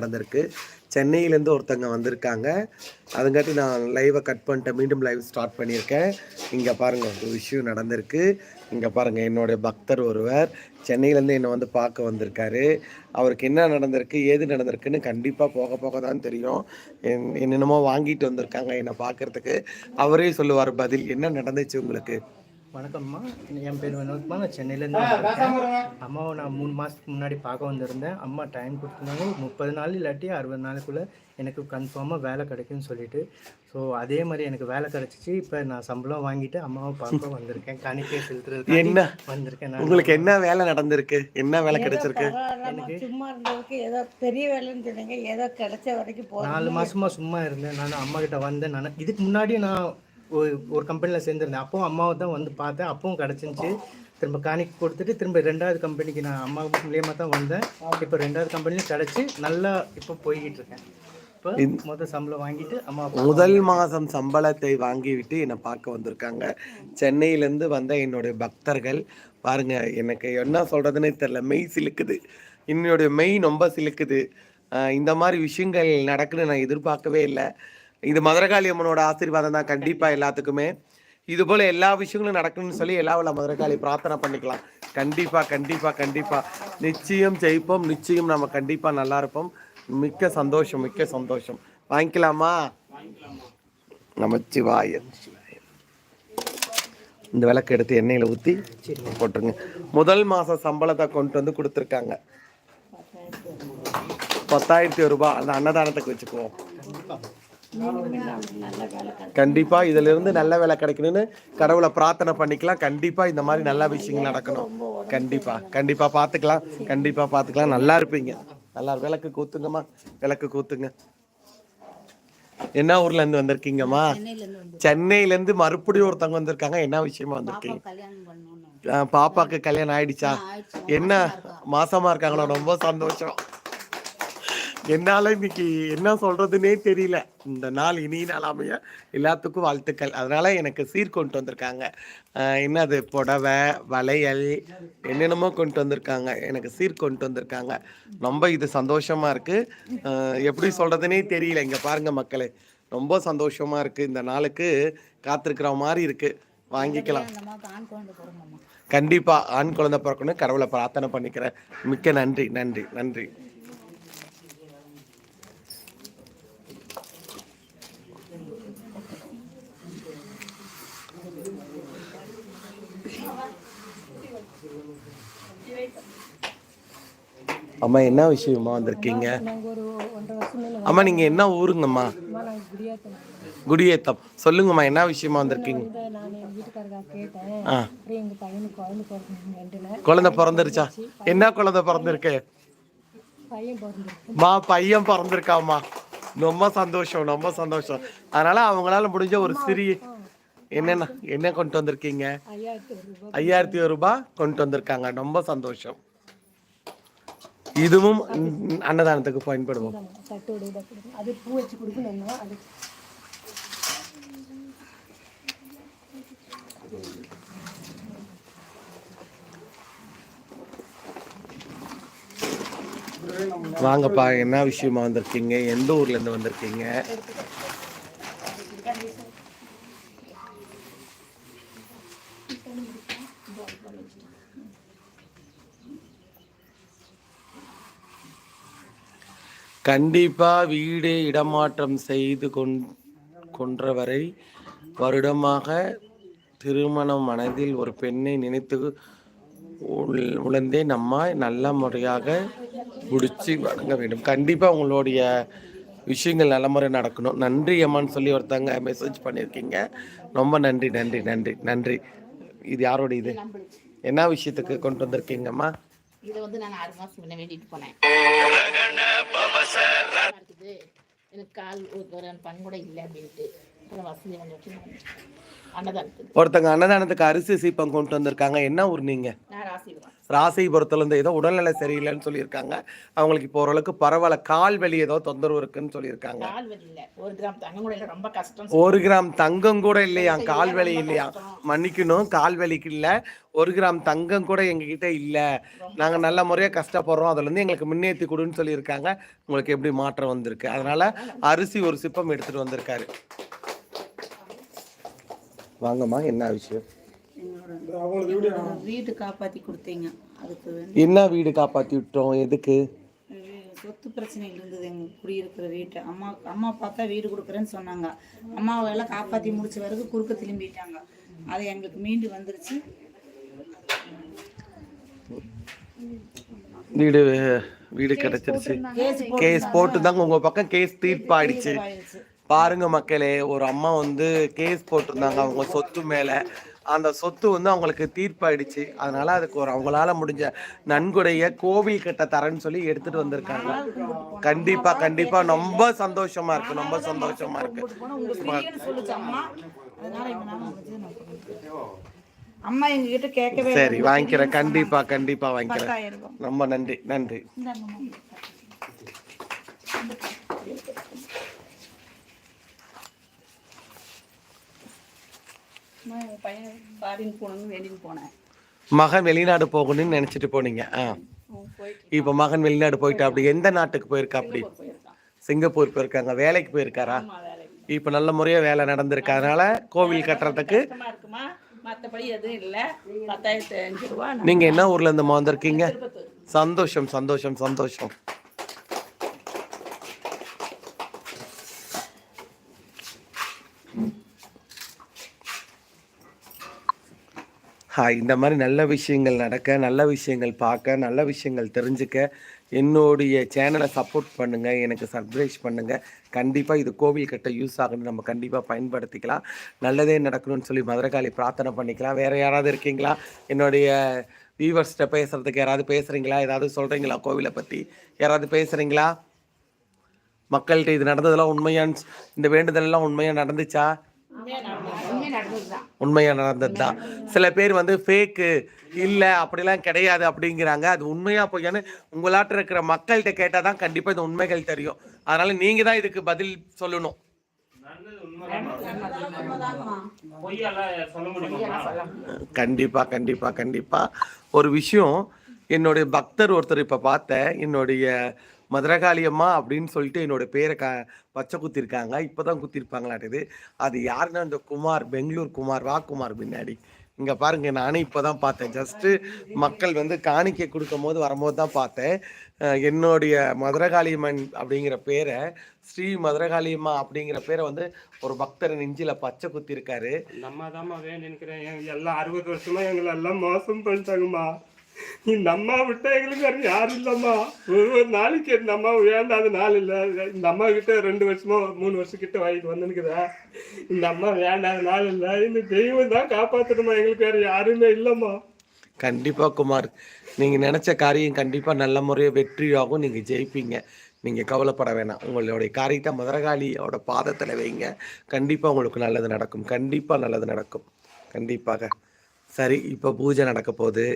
நடந்திருக்கு. சென்னையிலேருந்து ஒருத்தங்க வந்திருக்காங்க. அதுங்காட்டி நான் லைவை கட் பண்ணிட்டேன். மீண்டும் லைவ் ஸ்டார்ட் பண்ணியிருக்கேன். இங்கே பாருங்கள் ஒரு விஷயம் நடந்திருக்கு. இங்கே பாருங்கள் என்னுடைய பக்தர் ஒருவர் சென்னையிலேருந்து என்னை வந்து பார்க்க வந்திருக்காரு. அவருக்கு என்ன நடந்திருக்கு ஏது நடந்திருக்குன்னு கண்டிப்பாக போக போக தான் தெரியும். என்- என்னென்னமோ வாங்கிட்டு வந்திருக்காங்க என்னை பார்க்கறதுக்கு. அவரே சொல்லுவார் பதில் என்ன நடந்துச்சு உங்களுக்கு? வணக்கம்மா. என் பேர் வினோத்மா. நான் சென்னையிலேருந்து வந்திருக்கேன். அம்மாவை நான் மூணு மாதத்துக்கு முன்னாடி பார்க்க வந்திருந்தேன். அம்மா டைம் கொடுத்துருந்தாங்க. முப்பது நாள் இல்லாட்டி அறுபது நாளுக்குள்ளே எனக்கு கன்ஃபார்மாக வேலை கிடைக்கும்னு சொல்லிட்டு. ஸோ அதே மாதிரி எனக்கு வேலை கிடைச்சிச்சு. இப்போ நான் சம்பளம் வாங்கிட்டு அம்மாவை பார்க்க வந்திருக்கேன். காணிக்கை செலுத்துறதுக்கு என்ன? வந்திருக்கேன் நான். உங்களுக்கு என்ன வேலை நடந்திருக்கு? என்ன வேலை கிடைச்சிருக்கு? பரவாயில்ல, சும்மா இருந்ததுக்கு ஏதோ பெரிய வேலைன்னு சொன்னீங்க. ஏதோ கிடைச்ச வரைக்கும் நாலு மாசமா சும்மா இருந்தேன். நான் அம்மா கிட்ட வந்தேன். நான் இதுக்கு முன்னாடி நான் ஒரு ஒரு கம்பெனியில் சேர்ந்துருந்தேன். அப்பவும் அம்மாவை தான் வந்து பார்த்தேன். அப்பவும் கிடச்சிருந்துச்சு. திரும்ப காணிக்கு கொடுத்துட்டு திரும்ப ரெண்டாவது கம்பெனிக்கு நான் அம்மா மூலியமாக தான் வந்தேன். இப்போ ரெண்டாவது கம்பெனிலும் கிடச்சி நல்லா இப்போ போய்கிட்டு இருக்கேன். இப்போ முதல் சம்பளம் வாங்கிட்டு அம்மா முதல் மாதம் சம்பளத்தை வாங்கிவிட்டு என்னை பார்க்க வந்திருக்காங்க. சென்னையிலேருந்து வந்த என்னுடைய பக்தர்கள் பாருங்க எனக்கு என்ன சொல்றதுன்னே தெரியல. மெய் சிலுக்குது. என்னுடைய மெய் ரொம்ப சிலுக்குது. இந்த மாதிரி விஷயங்கள் நடக்குன்னு நான் எதிர்பார்க்கவே இல்லை. இது மதுரகாளி அம்மனோட ஆசீர்வாதம் தான். கண்டிப்பாக எல்லாத்துக்குமே. இது போல எல்லா விஷயங்களும் நடக்கணும்னு சொல்லி எல்லா உள்ள மதுரகாளி பிரார்த்தனை பண்ணிக்கலாம். கண்டிப்பா கண்டிப்பா கண்டிப்பா. நிச்சயம் ஜெயிப்போம். நிச்சயம் நம்ம கண்டிப்பா நல்லா இருப்போம். மிக்க சந்தோஷம் மிக்க சந்தோஷம். வாங்கிக்கலாமா? நமச்சிவாய. இந்த விளக்கு எடுத்து எண்ணெயில் ஊற்றி போட்டுருங்க. முதல் மாத சம்பளத்தை கொண்டு வந்து கொடுத்துருக்காங்க. பத்தாயிரத்தி ரூபாய் அந்த அன்னதானத்துக்கு வச்சுக்குவோம். கண்டிப்பா இதுல இருந்து நல்ல வேலை கிடைக்கணும்னு கடவுளை பிரார்த்தனை பண்ணிக்கலாம். கண்டிப்பா இந்த மாதிரி நல்ல விஷயங்கள் நடக்கணும். கண்டிப்பா. கண்டிப்பா பாத்துக்கலாம். கண்டிப்பா பாத்துக்கலாம். நல்லா இருப்பீங்க. நல்லா விளக்கு கூத்துங்கம்மா. விளக்கு கூத்துங்க. என்ன ஊர்ல இருந்து வந்திருக்கீங்கம்மா? சென்னையில இருந்து மறுபடியும் ஒருத்தவங்க வந்திருக்காங்க. என்ன விஷயமா வந்திருக்கீங்க? பாப்பாக்கு கல்யாணம் ஆயிடுச்சா. என்ன? மாசமா இருக்காங்களா? ரொம்ப சந்தோஷம். என்னால இன்னைக்கு என்ன சொல்றதுன்னே தெரியல. இந்த நாள் இனி நாள் அமைய எல்லாத்துக்கும் வாழ்த்துக்கள். அதனால எனக்கு சீர் கொண்டு வந்திருக்காங்க. என்னது? புடவை வளையல் என்னென்னமோ கொண்டு வந்திருக்காங்க. எனக்கு சீர் கொண்டு வந்திருக்காங்க. ரொம்ப இது சந்தோஷமா இருக்கு. எப்படி சொல்றதுன்னே தெரியல. இங்க பாருங்க மக்களே. ரொம்ப சந்தோஷமா இருக்கு. இந்த நாளுக்கு காத்திருக்கிற மாதிரி இருக்கு. வாங்கிக்கலாம். கண்டிப்பா ஆண் குழந்தை பிறக்கணும் கடவுளை பிரார்த்தனை பண்ணிக்கிறேன். மிக்க நன்றி. நன்றி. நன்றி. அம்மா என்ன விஷயமா வந்திருக்கீங்க? அம்மா நீங்க என்ன ஊருங்கம்மா? குடியாத்தோம். சொல்லுங்கம்மா என்ன விஷயமா வந்திருக்கீங்க? குழந்தை பிறந்துருச்சா என்ன குழந்தை பிறந்திருக்கு? மா பையன் பிறந்திருக்காம்மா. ரொம்ப சந்தோஷம் ரொம்ப சந்தோஷம். அதனால அவங்களால முடிஞ்ச ஒரு சிறிய என்னென்ன என்ன கொண்டு வந்திருக்கீங்க? ஐயாயிரத்தி ஒரு ரூபாய் கொண்டு வந்திருக்காங்க. ரொம்ப சந்தோஷம். இதுவும் அன்னதானத்துக்கு பயன்படுவோம். அது பூ வச்சு கொடுக்கணும்னா அது வாங்கப்பா என்ன விஷயமா வந்திருக்கீங்க? எந்த ஊர்ல இருந்து வந்திருக்கீங்க? கண்டிப்பா வீடு இடமாற்றம் செய்து கொண் கொன்றவரை வருடமாக திருமணம் மனதில் ஒரு பெண்ணை நினைத்து உள்- உழந்தே நம்ம நல்ல முறையாக பிடிச்சி வணங்க வேண்டும். கண்டிப்பாக உங்களுடைய விஷயங்கள் நல்ல முறை நடக்கணும். நன்றி அம்மான்னு சொல்லி ஒருத்தங்க மெசேஜ் பண்ணியிருக்கீங்க. ரொம்ப நன்றி நன்றி நன்றி நன்றி. இது யாரோட இது? என்ன விஷயத்துக்கு கொண்டு வந்திருக்கீங்கம்மா இதை வந்து நான் ஆறு மாசம் முன்ன வேண்டிட்டு போனேன். இருக்குது. எனக்கு கால் ஒரு பண் கூட இல்லை அப்படின்ட்டு. வசதி கொஞ்சம் அன்னதானத்துக்கு. ஒருத்தங்க அன்னதானத்துக்கு அரிசி சீப்பம் கொண்டு வந்திருக்காங்க. என்ன ஊர் நீங்க? நான் ராசிபுரம். ராசிபுரத்துல இருந்து ஏதோ உடல்நிலை சரியில்லைன்னு சொல்லியிருக்காங்க. அவங்களுக்கு இப்போ ஓரளவுக்கு பரவாயில்ல. கால் வலி ஏதோ தொந்தரவு இருக்குன்னு சொல்லியிருக்காங்க. ஒரு கிராம் தங்கம் கூட இல்லையா? கால் வலி இல்லையா? மன்னிக்கணும். கால் வலிக்கு இல்ல. ஒரு கிராம் தங்கம் கூட எங்ககிட்ட இல்ல. நாங்க நல்ல முறையா கஷ்டப்படுறோம். அதுல இருந்து எங்களுக்கு முன்னேற்றி கொடுன்னு சொல்லியிருக்காங்க. உங்களுக்கு எப்படி மாற்றம் வந்திருக்கு? அதனால அரிசி ஒரு சிப்பம் எடுத்துட்டு வந்திருக்காரு. வாங்கம்மா என்ன விஷயம்? வீடு காப்பாற்றி கொடுத்தீங்க. அதுக்கு என்ன வீடு காப்பாத்தி விட்டோம்? எதுக்கு? சொத்து பிரச்சனை இருந்தது எங்கள் குடியிருக்கிற வீட்டை. அம்மா அம்மா பார்த்தா வீடு கொடுக்குறேன்னு சொன்னாங்க. அம்மாவை எல்லாம் காப்பாற்றி முடிச்ச வரைக்கும் குறுக்க திரும்பிட்டாங்க. அது எங்களுக்கு மீண்டு வந்துருச்சு. வீடு வீடு கிடைச்சிருச்சு. கேஸ் கேஸ் போட்டு தாங்க உங்க பக்கம் கேஸ் தீர்ப்பாயிடுச்சு. பாருங்க மக்களே ஒரு அம்மா வந்து கேஸ் போட்டிருந்தாங்க அவங்க சொத்து மேல. அந்த சொத்து வந்து அவங்களுக்கு தீர்ப்பாயிடுச்சு. அதனால அதுக்கு ஒரு அவங்களால முடிஞ்ச நன்கொடைய கோவில் கட்ட தரேன்னு சொல்லி எடுத்துட்டு வந்திருக்காங்க. கண்டிப்பா கண்டிப்பா. ரொம்ப சந்தோஷமா இருக்கு. ரொம்ப சந்தோஷமா இருக்கு. அம்மா எங்ககிட்ட கேட்கவே இல்லை. சரி வாங்கிக்கிறேன் கண்டிப்பா கண்டிப்பா வாங்கிக்கிறேன். ரொம்ப நன்றி நன்றி. மகன் வெளிநாடு போகணும்னு நினைச்சிட்டு போனீங்க. ஆ. இப்போ மகன் வெளிநாடு போயிட்டா அப்படி? எந்த நாட்டுக்கு போயிருக்கா அப்படி? சிங்கப்பூர் போயிருக்காங்க. வேலைக்கு போயிருக்காரா? இப்போ நல்ல முறையா வேலை நடந்திருக்கு. அதனால கோவில் கட்டுறதுக்கு மற்றபடி எதுவும் இல்லை. பத்தாயிரத்தி அஞ்சு ரூபா நான் நீங்க என்ன ஊர்ல இருந்து வந்திருக்கீங்க சந்தோஷம் சந்தோஷம் சந்தோஷம். இந்த மாதிரி நல்ல விஷயங்கள் நடக்க நல்ல விஷயங்கள் பார்க்க நல்ல விஷயங்கள் தெரிஞ்சுக்க என்னுடைய சேனலை சப்போர்ட் பண்ணுங்கள் எனக்கு சர்ப்ரைஸ் பண்ணுங்கள் கண்டிப்பாக இது கோவில் கட்ட யூஸ் ஆகணும்னு நம்ம கண்டிப்பாக பயன்படுத்திக்கலாம். நல்லதே நடக்கணும்னு சொல்லி மதுரகாளி பிரார்த்தனை பண்ணிக்கலாம். வேறு யாராவது இருக்கீங்களா? என்னுடைய வியூவர்ஸ்கிட்ட பேசுகிறதுக்கு யாராவது பேசுகிறீங்களா ஏதாவது சொல்கிறீங்களா கோவிலை பற்றி யாராவது பேசுகிறீங்களா மக்கள்கிட்ட இது நடந்ததெல்லாம் உண்மையான்னு இந்த வேண்டுதலெல்லாம் உண்மையாக நடந்துச்சா. உண்மையாக நடந்தது? உண்மையாக தான் உண்மையா. நடந்தது தான் சில பேர் வந்து ஃபேக்கு இல்ல அப்படிலாம் கிடையாது அப்படிங்கிறாங்க. அது உண்மையா பொய்யான்னு உங்களாட்ட இருக்கிற மக்கள்கிட்ட கேட்டால் தான் கண்டிப்பா இந்த உண்மைகள் தெரியும். அதனால நீங்க தான் இதுக்கு பதில் சொல்லணும். கண்டிப்பா கண்டிப்பா கண்டிப்பா. ஒரு விஷயம் என்னுடைய பக்தர் ஒருத்தர் இப்ப பார்த்தேன் என்னுடைய மதுரகாளி அம்மா அப்படின்னு சொல்லிட்டு என்னோட பேரை க பச்சை குத்திருக்காங்க. இப்போதான் குத்திருப்பாங்களாட்டுது. அது யாருன்னா இந்த குமார் பெங்களூர் குமார் வா குமார் பின்னாடி. இங்க பாருங்க நானே இப்போதான் பார்த்தேன். ஜஸ்ட்டு மக்கள் வந்து காணிக்கை கொடுக்கும் போது வரும்போது தான் பார்த்தேன். என்னுடைய மதுரகாளியம்மன் அப்படிங்கிற பேரை ஸ்ரீ மதுரகாளியம்மா அப்படிங்கிற பேரை வந்து ஒரு பக்தர் நெஞ்சில பச்சை குத்திருக்காரு. நம்ம தான் வேண்டி நிற்கிறேன் எல்லாம் அறுபது வருஷமா எங்களை எல்லாம் மோசம் பண்ணிட்டாங்கம்மா. இந்த அம்மா விட்டா எங்களுக்கு யாரும் இல்லம்மா. ஒரு ஒரு நாளைக்கு இந்த அம்மா வேண்டாத நாள் இல்லை. இந்த அம்மா கிட்ட ரெண்டு வருஷமா மூணு வருஷம் கிட்ட வாங்கிட்டு வந்துருக்குதா? இந்த அம்மா வேண்டாத நாள் இல்லை. இந்த தெய்வம் தான் காப்பாத்தணுமா? எங்களுக்கு வேற யாருமே இல்லம்மா. கண்டிப்பா குமார் நீங்க நினைச்ச காரியம் கண்டிப்பா நல்ல முறையாக வெற்றியாகும். நீங்க ஜெயிப்பீங்க. நீங்க கவலைப்பட வேணாம். உங்களுடைய காரியத்தை மதுரகாளியோட பாதத்துல வைங்க. கண்டிப்பா உங்களுக்கு நல்லது நடக்கும். கண்டிப்பா நல்லது நடக்கும். கண்டிப்பாக. சரி இப்போ பூஜை நடக்க போகுது.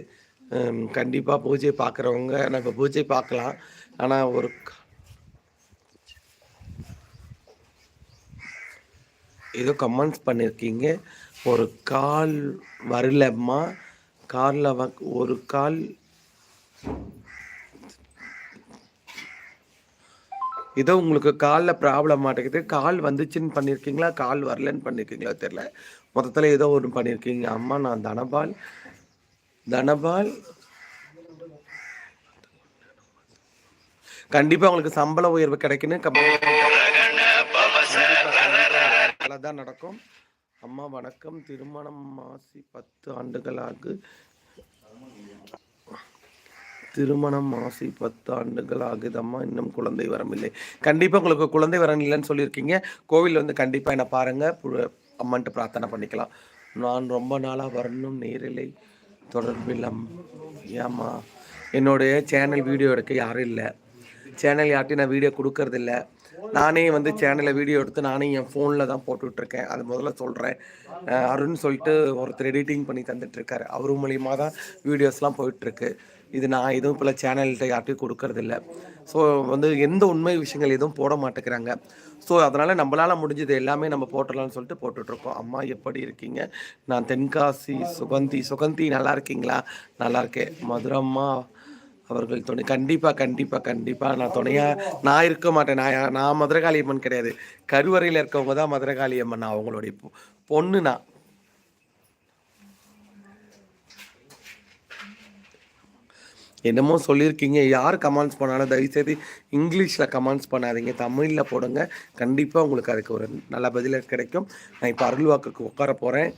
கண்டிப்பாக பூஜை பார்க்குறவங்க நான் இப்போ பூஜை பார்க்கலாம் ஆனால் ஒரு ஏதோ கமெண்ட்ஸ் பண்ணியிருக்கீங்க ஒரு கால் வரலம்மா. காலில் வ ஒரு கால் ஏதோ உங்களுக்கு காலில் ப்ராப்ளம் மாட்டேங்குது கால் வந்துச்சுன்னு பண்ணியிருக்கீங்களா கால் வரலன்னு பண்ணியிருக்கீங்களா தெரில மொத்தத்தில் ஏதோ ஒன்று பண்ணியிருக்கீங்க அம்மா நான் தனபால். தனபால். கண்டிப்பாக உங்களுக்கு சம்பள உயர்வு கிடைக்கணும் தான் நடக்கும். அம்மா வணக்கம். திருமணம் மாசி பத்து ஆண்டுகளாக. திருமணம் மாசி பத்து ஆண்டுகள் ஆகுதம்மா இன்னும் குழந்தை வரமில்லை கண்டிப்பாக உங்களுக்கு குழந்தை வரம் இல்லைன்னு சொல்லியிருக்கீங்க. கோவில் வந்து கண்டிப்பாக என்ன பாருங்க. பு- அம்மன்ட்டு பிரார்த்தனை பண்ணிக்கலாம். நான் ரொம்ப நாளாக வரணும் நேரிலை தொடர்பில் ஏமா ஏம்மா? என்னுடைய சேனல் வீடியோ எடுக்க யாரும் இல்லை. சேனல் யார்ட்டையும் நான் வீடியோ கொடுக்கறதில்ல நானே வந்து சேனலில் வீடியோ எடுத்து நானே என் ஃபோனில் தான் போட்டுட்ருக்கேன். அது முதல்ல சொல்கிறேன் அருண் சொல்லிட்டு ஒருத்தர் எடிட்டிங் பண்ணி தந்துட்டுருக்காரு அவர் மூலியமாக தான் வீடியோஸ்லாம் போயிட்டுருக்கு இது நான் எதுவும் இப்போ சேனல்கிட்ட யார்ட்டையும் கொடுக்கறதில்ல. ஸோ வந்து எந்த உண்மை விஷயங்கள் எதுவும் போட மாட்டேங்கிறாங்க. ஸோ அதனால் நம்மளால் முடிஞ்சது எல்லாமே நம்ம போட்டுடலாம்னு சொல்லிட்டு போட்டுட்ருக்கோம். அம்மா எப்படி இருக்கீங்க? நான் தென்காசி சுகந்தி. சுகந்தி நல்லா இருக்கீங்களா? நல்லா இருக்கேன். மதுரம்மா அவர்கள் துணை. கண்டிப்பாக கண்டிப்பாக கண்டிப்பாக நான் துணையாக நான் இருக்க மாட்டேன். நான் நான் மதுரகாளி அம்மன் கிடையாது. கருவறையில் இருக்கவங்க தான் மதுரகாளி அம்மன். நான் அவங்களுடைய பொ- பொண்ணு நான் என்னமோ சொல்லியிருக்கீங்க. யார் கமெண்ட்ஸ் பண்ணாலும் தயவுசெய்து இங்கிலீஷில் கமெண்ட்ஸ் பண்ணாதீங்க. தமிழில் போடுங்க. கண்டிப்பாக உங்களுக்கு அதுக்கு ஒரு நல்ல பதில் கிடைக்கும். நான் இப்போ அருள்வாக்குக்கு உட்கார போகிறேன்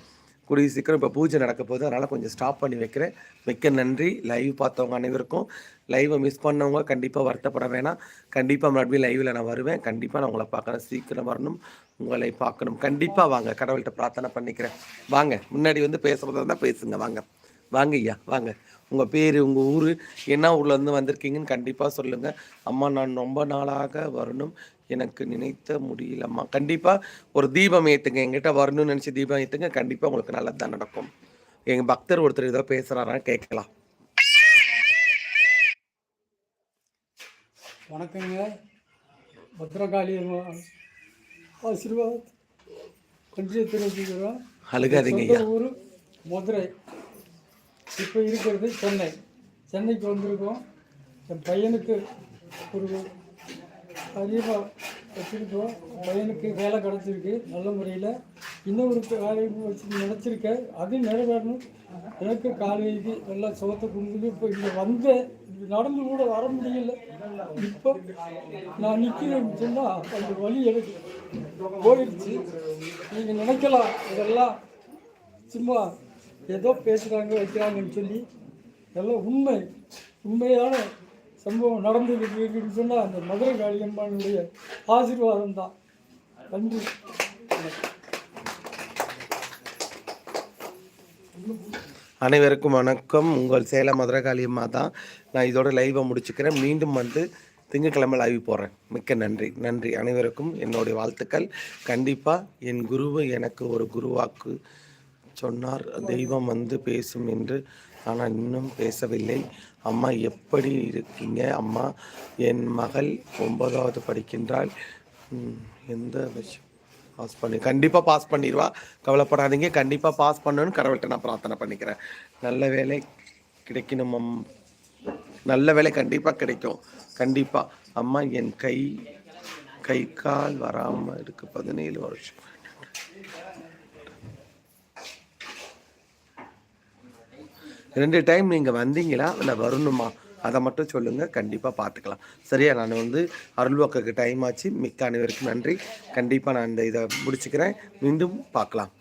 கூடிய சீக்கிரம் இப்போ பூஜை நடக்க போகுது. அதனால் கொஞ்சம் ஸ்டாப் பண்ணி வைக்கிறேன். மிக்க நன்றி. லைவ் பார்த்தவங்க அனைவருக்கும். லைவை மிஸ் பண்ணவங்க கண்டிப்பாக வருத்தப்பட வேணாம். கண்டிப்பாக மறுபடியும் லைவில் நான் வருவேன். கண்டிப்பாக நான் உங்களை பார்க்குறேன் சீக்கிரம் வரணும். உங்களை பார்க்கணும். கண்டிப்பாக வாங்க. கடவுள்கிட்ட பிரார்த்தனை பண்ணிக்கிறேன். வாங்க. முன்னாடி வந்து பேசுகிறதா இருந்தால் பேசுங்க. வாங்க. வாங்க ஐயா வாங்க. உங்கள் பேர் உங்கள் ஊர் என்ன ஊர்லேருந்து வந்திருக்கீங்கன்னு கண்டிப்பாக சொல்லுங்கள் அம்மா நான் ரொம்ப நாளாக வரணும். எனக்கு நினைத்த முடியலம்மா. கண்டிப்பாக ஒரு தீபம் ஏற்றுங்க எங்கிட்ட வரணும்னு நினச்சி தீபம் ஏற்றுங்க கண்டிப்பாக உங்களுக்கு நல்லது தான் நடக்கும். எங்கள் பக்தர் ஒருத்தர் ஏதோ பேசுகிறாரா கேட்கலாம். வணக்கங்க. பத்ரகாளி ஆசீர்வாத். அழுகாதீங்க ஐயா. மதுரை. இப்போ இருக்கிறது சென்னை. சென்னைக்கு வந்திருக்கோம். என் பையனுக்கு ஒரு அதிகமாக வச்சுருக்கோம் பையனுக்கு வேலை கிடச்சிருக்கு நல்ல முறையில். இன்னொரு காலையும் வச்சு நினச்சிருக்கேன் அது நிறைவேறணும். எனக்கு காலைக்கு எல்லாம் சோத்தை கும்பிட்டு இப்போ இங்கே வந்தேன் நடந்து கூட வர முடியல. இப்போ நான் நிற்கிறேன்னு சொன்னால் அந்த வழி எனக்கு போயிடுச்சு நீங்கள் நினைக்கலாம் இதெல்லாம் சும்மா ஏதோ பேசுகிறாங்க வைக்கிறாங்கன்னு சொல்லி எல்லாம் உண்மை. உண்மையான சம்பவம் நடந்து இருக்குன்னு சொன்னால் அந்த மதுரை காளியம்மானுடைய ஆசீர்வாதம் தான் நன்றி. அனைவருக்கும் வணக்கம். உங்கள் சேலம் மதுரகாளி அம்மா தான். நான் இதோட லைவை முடிச்சுக்கிறேன். மீண்டும் வந்து திங்கட்கிழமை லைவ் போகிறேன் மிக்க நன்றி. நன்றி அனைவருக்கும் என்னுடைய வாழ்த்துக்கள். கண்டிப்பாக என் குருவை எனக்கு ஒரு குருவாக்கு சொன்னார் தெய்வம் வந்து பேசும் என்று ஆனால் இன்னும் பேசவில்லை. அம்மா எப்படி இருக்கீங்க? அம்மா என் மகள் ஒன்பதாவது படிக்கின்றாள். எந்த விஷயம் பாஸ் பண்ணி கண்டிப்பாக பாஸ் பண்ணிடுவா. கவலைப்படாதீங்க கண்டிப்பாக பாஸ் பண்ணணும்னு கடவுள்கிட்ட நான் பிரார்த்தனை பண்ணிக்கிறேன். நல்ல வேலை கிடைக்கணும் அம் நல்ல வேலை கண்டிப்பாக கிடைக்கும் கண்டிப்பாக அம்மா என் கை கை கால் வராமல் இருக்கு பதினேழு வருஷம். ரெண்டு டைம் நீங்கள் வந்தீங்களா? இல்லை வரணுமா? அதை மட்டும் சொல்லுங்கள் கண்டிப்பாக பார்த்துக்கலாம் சரியா? நான் வந்து அருள்வாக்குக்கு டைம் ஆச்சு. மிக்க அனைவருக்கும் நன்றி. கண்டிப்பாக நான் இந்த இதை முடிச்சுக்கிறேன். மீண்டும் பார்க்கலாம்.